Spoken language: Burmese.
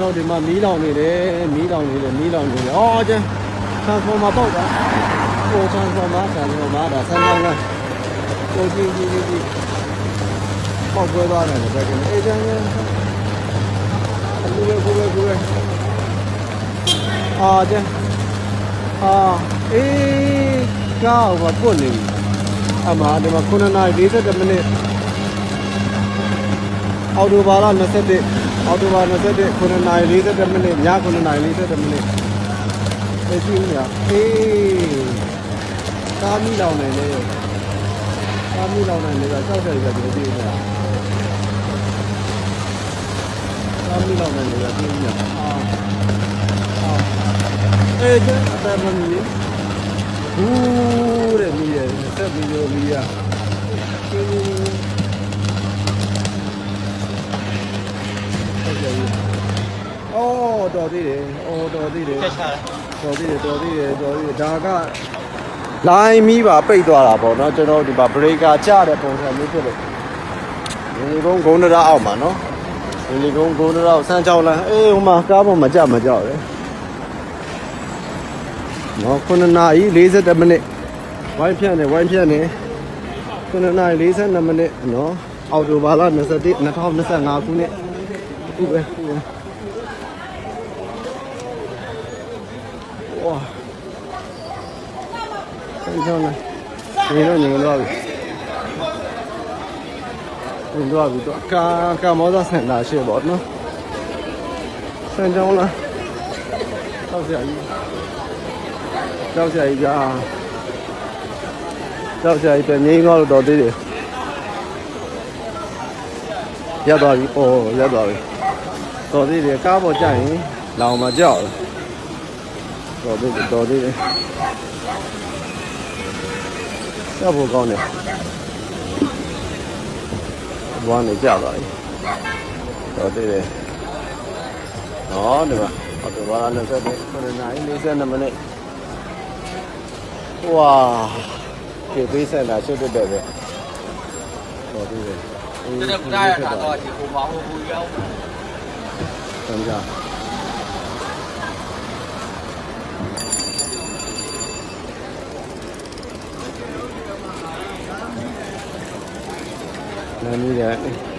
တော်ဒီမှာမီးလောင်နေတယ်မီးလောင်နေတယ်မီးလောင်နေတယ်အော်ကျန်ဆန်ဖော်မှာပေါက်တာဟိုဆန်ဖော်မှာဆန်ဖော်မှာဒါဆန်ကြောင်းကဟိုကြည့်ကြည့်ကြည့်ကြည့်ပေါက်ပွဲသွားတယ်ပဲကျန်အေးကျန်ကျန်ကိုယ်ကိုယ်ကိုယ်အာကျန်အာအေးကောက်ပါပွတ်နေပြီအမဒီမှာ9နာရီ40မိနစ်အော်တိုဘာလ21 အော်တိုဘာ21 9နာရီ40မိနစ်ည9နာရီ40မိနစ်သိရှိဦးညာအေးကားမီလောင်နေလေကားမီလောင်နေလေကစောက်တယ်ကဒီလိုညာကားမီလောင်နေလေကဒီညာအာအာအေးတဲ့အတမမီဘူးတဲ့မီးရဲ့ဆက်ပြီးလို့မီးရအေး အော်တော်သေးတယ်အော်တော်သေးတယ်ချက်ချတာတော်သေးတယ်တော်သေးတယ်တော်သေးတယ်ဒါကလိုင်းမီးပါပိတ်သွားတာပေါ့နော်ကျွန်တော်ဒီမှာဘရေကာကျတဲ့ပုံစံမျိုးဖြစ်လို့ဒီကုန်းဂုံးတရအောက်မှာနော်ဒီကုန်းဂုံးတရအောက်ဆန်းချောင်းလမ်းအေးဟိုမှာကားပေါ်မှာကြမကြောက်ရယ်နော်9နာရီ40မိနစ်ဝိုင်းဖြန့်နေဝိုင်းဖြန့်နေ9နာရီ42မိနစ်နော်အော်တိုဘာလ21 2025ခုနှစ်ဥပဲဥပဲ ဝါဆန်းချောင်းလမ်းနေတော့နေတော့ပြီနေတော့ပြီတော့ကာကာမောဇာစင်တာရှိပေါ့နော်ဆန်းချောင်းလမ်းတောက်ဆရာကြီးတောက်ဆရာကြီးကြာတောက်ဆရာကြီးပြန်ငိမ့်သွားလို့တော့သေးတယ်ရသွားပြီအော်ရသွားပြီတော်သေးတယ်ကားပေါ်ကြရင်လောင်မကြောက် တော်သေးတယ်တော်သေးတယ်ကြောက်ဖို့ကောင်းတယ်ဘွားနေကြသွားပြီတော်သေးတယ်ဟောဒီမှာအော်ဒီဘာလဲဆက်တယ်9နာရီ42မိနစ်ဝါဒီပေးစံတာရှုပ်တဲ့ပဲတော်သေးတယ်တကယ်ပဒါရတာတော့ဒီကိုပါဟိုဟိုရောက်ဆန်းကြ နာမည်ရ